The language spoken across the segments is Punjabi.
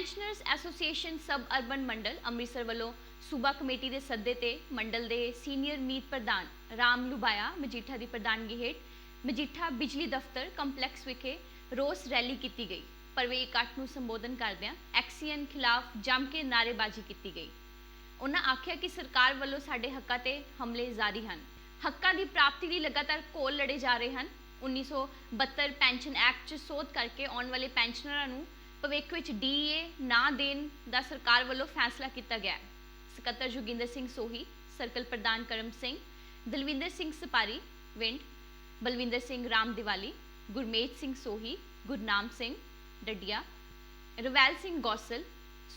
ਪੈਨਸ਼ਨਰਸ ਐਸੋਸੀਏਸ਼ਨ ਸਬ ਅਰਬਨ ਮੰਡਲ ਅੰਮ੍ਰਿਤਸਰ ਵੱਲੋਂ ਸੂਬਾ ਕਮੇਟੀ ਦੇ ਸੱਦੇ ਤੇ ਮੰਡਲ ਦੇ ਸੀਨੀਅਰ ਮੀਤ ਪ੍ਰਧਾਨ ਰਾਮ ਲੁਬਾਇਆ ਮਜੀਠਾ ਦੀ ਪ੍ਰਧਾਨਗੀ ਹੇਠ ਮਜੀਠਾ ਬਿਜਲੀ ਦਫ਼ਤਰ ਕੰਪਲੈਕਸ ਵਿਖੇ ਰੋਸ ਰੈਲੀ ਕੀਤੀ ਗਈ ਪਰਵੇ ਇਕੱਠ ਨੂੰ ਸੰਬੋਧਨ ਕਰਦਿਆਂ ਐਕਸੀਐਨ ਖਿਲਾਫ ਜੰਮ ਕੇ ਨਾਅਰੇਬਾਜ਼ੀ ਕੀਤੀ ਗਈ ਉਹਨਾਂ ਆਖਿਆ ਕਿ ਸਰਕਾਰ ਵੱਲੋਂ ਸਾਡੇ ਹੱਕਾਂ ਤੇ ਹਮਲੇ ਜਾਰੀ ਹਨ ਹੱਕਾਂ ਦੀ ਪ੍ਰਾਪਤੀ ਲਈ ਲਗਾਤਾਰ ਘੋਲ ਲੜੇ ਜਾ ਰਹੇ ਹਨ 1972 ਪੈਨਸ਼ਨ ਐਕਟ 'ਚ ਸੋਧ ਕਰਕੇ ਆਉਣ ਵਾਲੇ ਪੈਨਸ਼ਨਰਾਂ ਨੂੰ ਭਵਿੱਖ ਵਿੱਚ ਡੀਏ ਨਾ ਦੇਣ ਦਾ ਸਰਕਾਰ ਵੱਲੋਂ ਫੈਸਲਾ ਕੀਤਾ ਗਿਆ ਹੈ। ਸਕੱਤਰ ਜੋਗਿੰਦਰ ਸਿੰਘ ਸੋਹੀ, ਸਰਕਲ ਪ੍ਰਧਾਨ ਕਰਮ ਸਿੰਘ, ਦਲਵਿੰਦਰ ਸਿੰਘ ਸਪਾਰੀ, ਵਿੰਡ ਬਲਵਿੰਦਰ ਸਿੰਘ ਰਾਮ ਦਿਵਾਲੀ ਗੁਰਮੇਜ ਸਿੰਘ ਸੋਹੀ, ਗੁਰਨਾਮ ਸਿੰਘ ਡੱਡੀਆ, ਰਵੈਲ ਸਿੰਘ ਗੋਸਲ,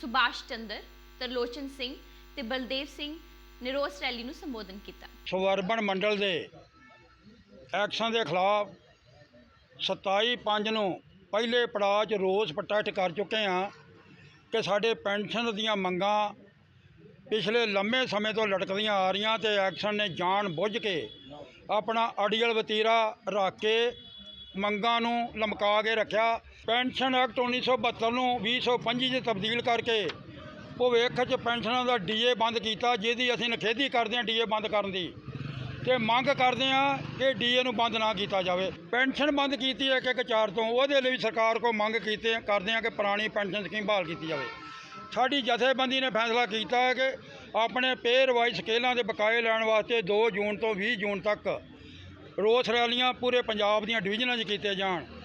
ਸੁਭਾਸ਼ ਚੰਦਰ, ਤਰਲੋਚਨ ਸਿੰਘ ਤੇ ਬਲਦੇਵ ਸਿੰਘ ਨੇ ਰੋਸ ਰੈਲੀ ਨੂੰ ਸੰਬੋਧਨ ਕੀਤਾ। ਸਵਰਬਨ ਮੰਡਲ ਦੇ ਐਕਸ਼ਨ ਦੇ ਖਿਲਾਫ 27 ਪੰਜ ਨੂੰ ਪਹਿਲੇ ਪੜਾਅ 'ਚ ਰੋਸ ਪ੍ਰੋਟੈਸਟ ਕਰ ਚੁੱਕੇ ਹਾਂ ਕਿ ਸਾਡੇ ਪੈਨਸ਼ਨ ਦੀਆਂ ਮੰਗਾਂ ਪਿਛਲੇ ਲੰਮੇ ਸਮੇਂ ਤੋਂ ਲਟਕਦੀਆਂ ਆ ਰਹੀਆਂ ਤੇ ਐਕਸ਼ਨ ਨੇ ਜਾਣ ਬੁੱਝ ਕੇ ਆਪਣਾ ਅੜੀਅਲ ਵਤੀਰਾ ਰੱਖ ਕੇ ਮੰਗਾਂ ਨੂੰ ਲਮਕਾ ਕੇ ਰੱਖਿਆ। ਪੈਨਸ਼ਨ ਐਕਟ 1972 ਨੂੰ 2025 'ਚ ਤਬਦੀਲ ਕਰਕੇ ਭਵਿੱਖ 'ਚ ਪੈਨਸ਼ਨਾਂ ਦਾ ਡੀਏ ਬੰਦ ਕੀਤਾ, ਜਿਹਦੀ ਅਸੀਂ ਨਿਖੇਧੀ ਕਰਦੇ ਹਾਂ ਡੀਏ ਬੰਦ ਕਰਨ ਦੀ। ਤੇ ਮੰਗ ਕਰਦੇ ਹਾਂ ਕਿ ਡੀਏ ਨੂੰ ਬੰਦ ਨਾ ਕੀਤਾ ਜਾਵੇ। ਪੈਨਸ਼ਨ ਬੰਦ ਕੀਤੀ ਹੈ ਇੱਕ ਇੱਕ ਚਾਰ ਤੋਂ, ਉਹਦੇ ਲਈ ਸਰਕਾਰ ਕੋ ਮੰਗ ਕੀਤੇ ਕਰਦੇ ਹਾਂ ਕਿ ਪੁਰਾਣੀ ਪੈਨਸ਼ਨ ਸਕੀਮ ਬਹਾਲ ਕੀਤੀ ਜਾਵੇ। ਸਾਡੀ ਜਥੇਬੰਦੀ ਨੇ ਫੈਸਲਾ ਕੀਤਾ ਹੈ ਕਿ ਆਪਣੇ ਪੇ ਰਿਵਾਈਜ਼ ਸਕੇਲਾਂ ਦੇ ਬਕਾਏ ਲੈਣ ਵਾਸਤੇ 2 ਜੂਨ ਤੋਂ 20 ਜੂਨ ਤੱਕ ਰੋਸ ਰੈਲੀਆਂ ਪੂਰੇ ਪੰਜਾਬ ਦੀਆਂ ਡਿਵੀਜ਼ਨਾਂ 'ਚ ਕੀਤੇ ਜਾਣ।